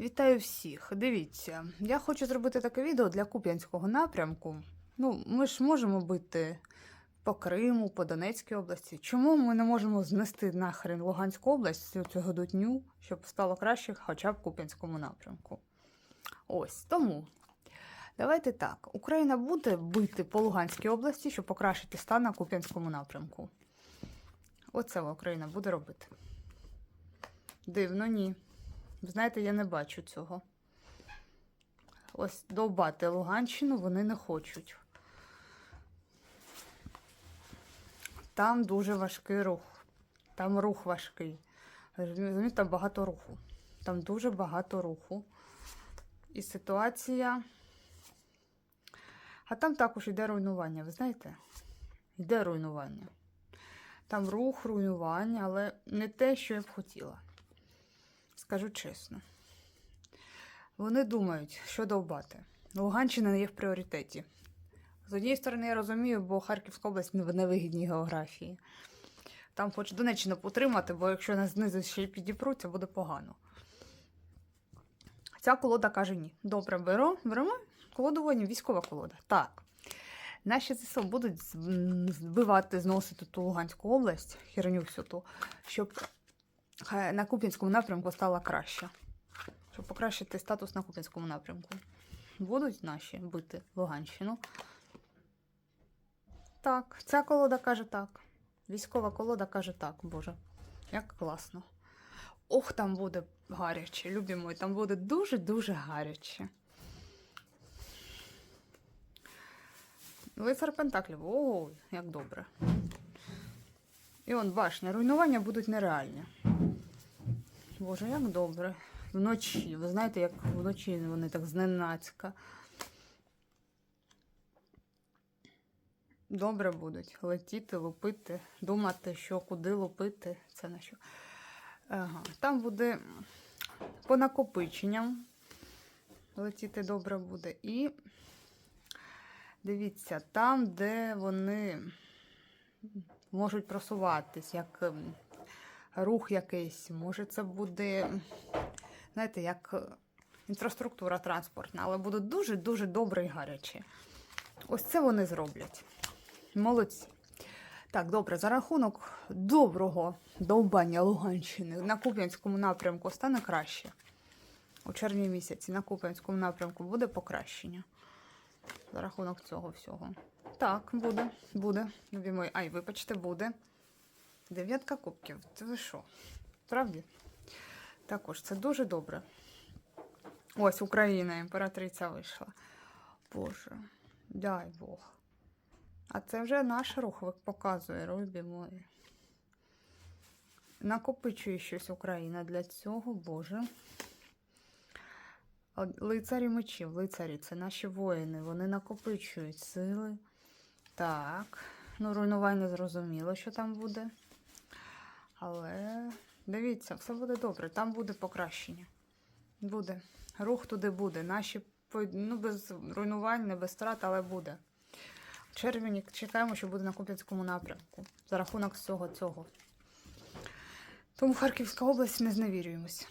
Вітаю всіх. Дивіться, я хочу зробити таке відео для Куп'янського напрямку. Ну, ми ж можемо бити по Криму, по Донецькій області. Чому ми не можемо знести нахрен Луганську область цього дню, щоб стало краще хоча б в Куп'янському напрямку? Ось тому. Давайте так. Україна буде бити по Луганській області, щоб покращити стан на Куп'янському напрямку. Оце Україна буде робити. Дивно, ні. Знаєте, я не бачу цього. Ось довбати Луганщину вони не хочуть. Там дуже важкий рух. Там рух важкий. Розумієте, там багато руху. Там дуже багато руху. І ситуація. А там також йде руйнування, ви знаєте? Йде руйнування. Там рух, руйнування, але не те, що я б хотіла. Скажу чесно. Вони думають, що довбати. Луганщина не є в пріоритеті. З однієї сторони, я розумію, бо Харківська область в невигідній географії. Там хоч Донеччину потримати, бо якщо нас знизу ще й підіпруть, це буде погано. Ця колода каже ні. Добре, беру, беремо колоду воїнів, військова колода. Так. Наші ЗСУ будуть збивати, зносити ту Луганську область, херню всю ту, щоб на Куп'янському напрямку стало краще. Щоб покращити статус на Куп'янському напрямку. Будуть наші бити Луганщину. Так, ця колода каже так. Військова колода каже так, Боже. Як класно. Ох, там буде гаряче, любі мої, там буде дуже-дуже гаряче. Лицар Пентаклів. О, як добре. І он башня. Руйнування будуть нереальні. Боже, як добре. Вночі. Ви знаєте, як вночі вони так зненацька. Добре будуть летіти, лупити, думати, що куди лупити. Це на що. Ага. Там буде по накопиченням. Летіти добре буде. І дивіться, там, де вони можуть просуватись, як рух якийсь, може, це буде, знаєте, як е, інфраструктура транспортна, але буде дуже-дуже добре і гаряче. Ось це вони зроблять. Молодці. Так, добре, за рахунок доброго довбання Луганщини на Куп'янському напрямку стане краще. У червні місяці на Куп'янському напрямку буде покращення. За рахунок цього всього. Так, буде, буде. Любі мої. Ай, вибачте, буде. Дев'ятка кубків. Це ви що? Правді? Також це дуже добре. Ось Україна, імператриця вийшла. Боже, дай Бог. А це вже наш рух показує, любі мої. Накопичує щось Україна для цього, Боже. Лицарі мечів, лицарі це наші воїни. Вони накопичують сили. Так. Ну, руйнування зрозуміло, що там буде. Але дивіться, все буде добре. Там буде покращення. Буде. Рух туди буде. Наші ну, без руйнувань, не без страт, але буде. В червні чекаємо, що буде на Куп'янському напрямку. За рахунок всього цього. Тому Харківська область не зневірюємось.